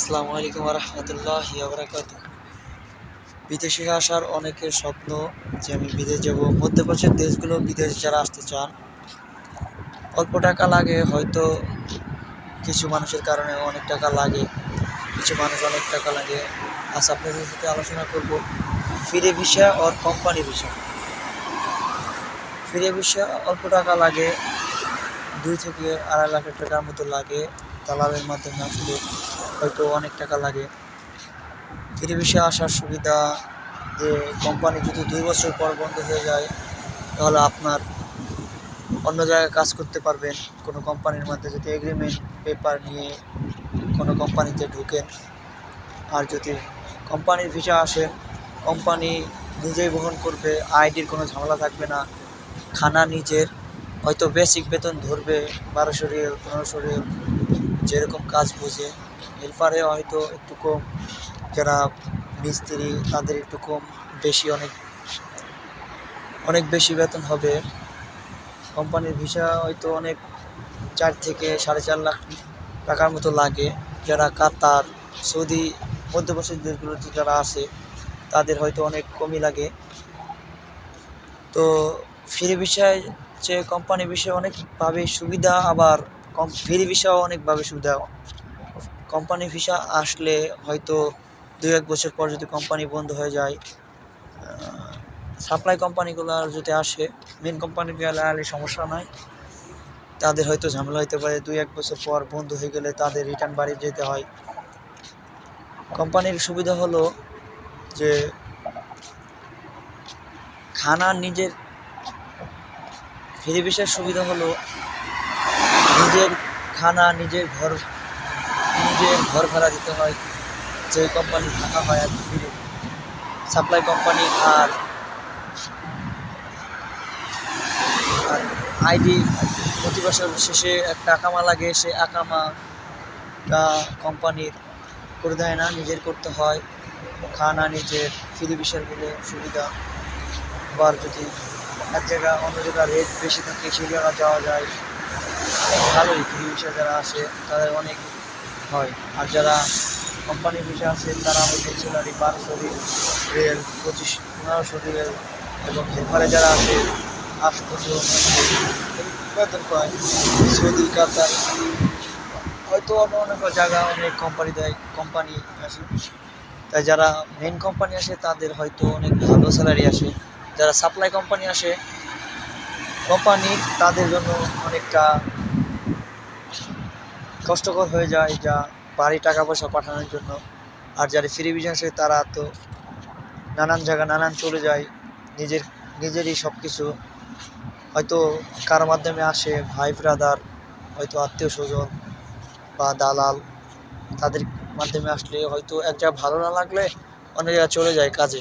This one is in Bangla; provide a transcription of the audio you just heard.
আসসালামু আলাইকুম রহমতুল্লাহ বারাকাত বিদেশে আসার অনেকের স্বপ্ন যে আমি বিদেশ যাব। মধ্যপ্রাচ্যের দেশগুলো বিদেশ যারা আসতে চান, অল্প টাকা লাগে, হয়তো কিছু মানুষের কারণে অনেক টাকা লাগে, কিছু মানুষ অনেক টাকা লাগে। আজ আপনাদের সাথে আলোচনা করব ফিরে ভিসা ওর কোম্পানি ভিসা। ফিরে ভিসা অল্প টাকা লাগে, দুই থেকে আড়াই লাখ টাকার মতো লাগে, দালালের মাধ্যমে আসলে হয়তো অনেক টাকা লাগে। ফিরে ভিসা আসার সুবিধা যে কোম্পানি যদি দুই বছর পর বন্ধ হয়ে যায়, তাহলে আপনার অন্য জায়গায় কাজ করতে পারবেন। কোনো কোম্পানির মধ্যে যদি এগ্রিমেন্ট পেপার নিয়ে কোনো কোম্পানিতে ঢুকেন। আর যদি কোম্পানির ভিসা আসে কোম্পানি নিজেই বহন করবে আইডির কোনো ঝামেলা থাকবে না। খানা নিজের, হয়তো বেসিক বেতন ধরবে, বারোশো রিয়েল, পনেরোশো রিয়েল। যেরকম কাজ বোঝে। হেল্পারে হয়তো একটু কম, যারা মিস্ত্রি, তাদের একটু কম, বেশি অনেক অনেক বেশি বেতন হবে। কোম্পানির ভিসা হয়তো অনেক চার থেকে সাড়ে চার লাখ টাকার মতো লাগে। যারা কাতার, সৌদি মধ্যপ্রাচ্যের দেশগুলোতে যারা আছে, তাদের হয়তো অনেক কমই লাগে। তো ফ্রি ভিসায় যে কোম্পানি বিষয়ে অনেকভাবে সুবিধা আবার কম ফ্রি ভিসাও অনেকভাবে সুবিধা। কোম্পানি ভিসা আসলে হয়তো দু এক বছর পর যদি কোম্পানি বন্ধ হয়ে যায় সাপ্লাই কোম্পানিগুলো যদি আসে মেন কোম্পানি গেলে আলে সমস্যা নাই। তাদের হয়তো ঝামেলা হতে পারে, দুই এক বছর পর বন্ধ হয়ে গেলে তাদের রিটার্ন বাড়ি যেতে হয়। কোম্পানির সুবিধা হলো যে খানা নিজের ফ্রি ভিসার সুবিধা হলো নিজের খানা, নিজের ঘর নিজের ঘর ভাড়া দিতে হয়। যে কোম্পানি থাকা হয় আর সাপ্লাই কোম্পানি আর আর আইডি প্রতি বছর শেষে একটা আকামা লাগে। সে আকামাটা কোম্পানির করে দেয় না, নিজের করতে হয়। খানা, নিজের ফ্রি বলে সুবিধা আবার যদি এক জায়গা অন্য জায়গা রেট বেশি থাকে, সেই জায়গা যাওয়া যায়। ভালোই ফ্রি ভিসা যারা আসে তাদের অনেক হয়। আর যারা কোম্পানি ভিসা আছে, তারা হয়তো স্যালারি বারোশো রিয়েল পঁচিশ, পনেরোশো রিয়েল এবং হেল্পারে যারা আছে, আটশোশো বেতন পায় সৌদি কাতার হয়তো অন্য অনেক জায়গা অনেক কোম্পানি দেয় কোম্পানি আসে তাই যারা মেন কোম্পানি আসে, তাদের হয়তো অনেক ভালো স্যালারি আসে। যারা সাপ্লাই কোম্পানি আসে কোম্পানি তাদের জন্য অনেকটা কষ্টকর হয়ে যায় যা বাড়ি টাকা পয়সা পাঠানোর জন্য। আর যারা ফ্রি আসে তারা তো নানান জায়গা নানান চলে যায়। নিজের, নিজেরই সব কিছু হয়তো কারও মাধ্যমে আসে ভাই ব্রাদার হয়তো আত্মীয় স্বজন বা দালাল। তাদের মাধ্যমে আসলে হয়তো এক জায়গায় ভালো না লাগলে অন্য জায়গায় চলে যায় কাজে।